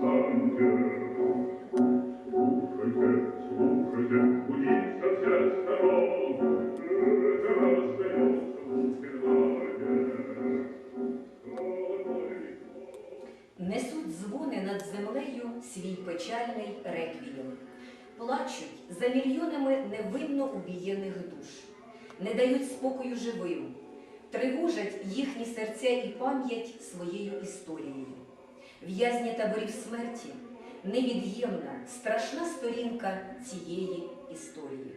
повстаньте. Слушайте, слушайте, будите все это раздается упинание. Несуть дзвони над землею свій печальний реквієм. Плачуть за мільйонами невинно убієних душ, не дають спокою живим, тривожать їхні серця і пам'ять своєю історією. В'язні таборів смерті невід'ємна, страшна сторінка цієї історії.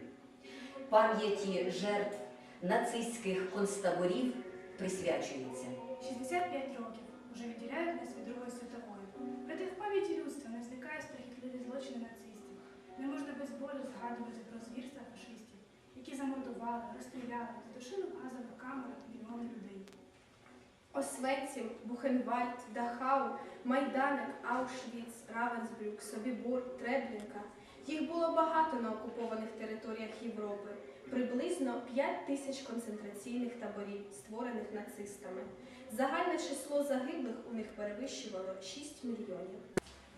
Пам'яті жертв нацистських концтаборів присвячується. 65 років уже відділяють нас від Другої світової. Проте в пам'яті людства не зникають страхітливі злочини нацистів. Не можна без болю згадувати про звірства фашистів, які замордували, розстріляли, задушили в газових камерах мільйони людей. Освенцим, Бухенвальд, Дахау, Майданек, Аушвіц, Равенсбрюк, Собібор, Треблінка. Їх було багато на окупованих територіях Європи. Приблизно 5 тисяч концентраційних таборів, створених нацистами. Загальне число загиблих у них перевищувало 6 мільйонів.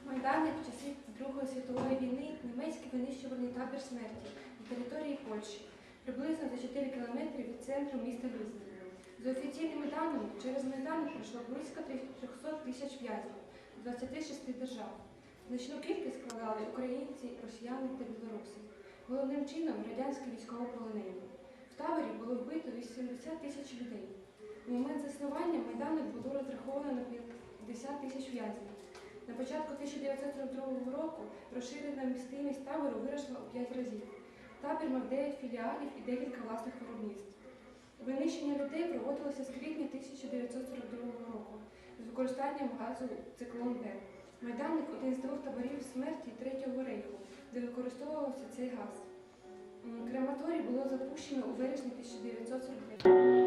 Майдани в часи Другої світової війни німецький винищувальний табір смерті на території Польщі, приблизно за 4 кілометри від центру міста Візні. За офіційними даними, через Майдан пройшло близько 300 тисяч в'язнів з 26 держав. Значну кількість складали українці, росіяни та білоруси. Головним чином радянські військовополонені. В таборі було вбито 80 тисяч людей. У момент заснування Майдану було розраховано на 50 тисяч в'язнів. На початку 1942 року розширена містимість табору виросла у 5 разів. Табір мав 9 філіалів і декілька власних виробництв. Винищення людей проводилося з квітня 1942 року з використанням газу циклон Б. Майданник один з двох таборів смерті Третього рейху, де використовувався цей газ. Крематорій було запущено у вересні 1943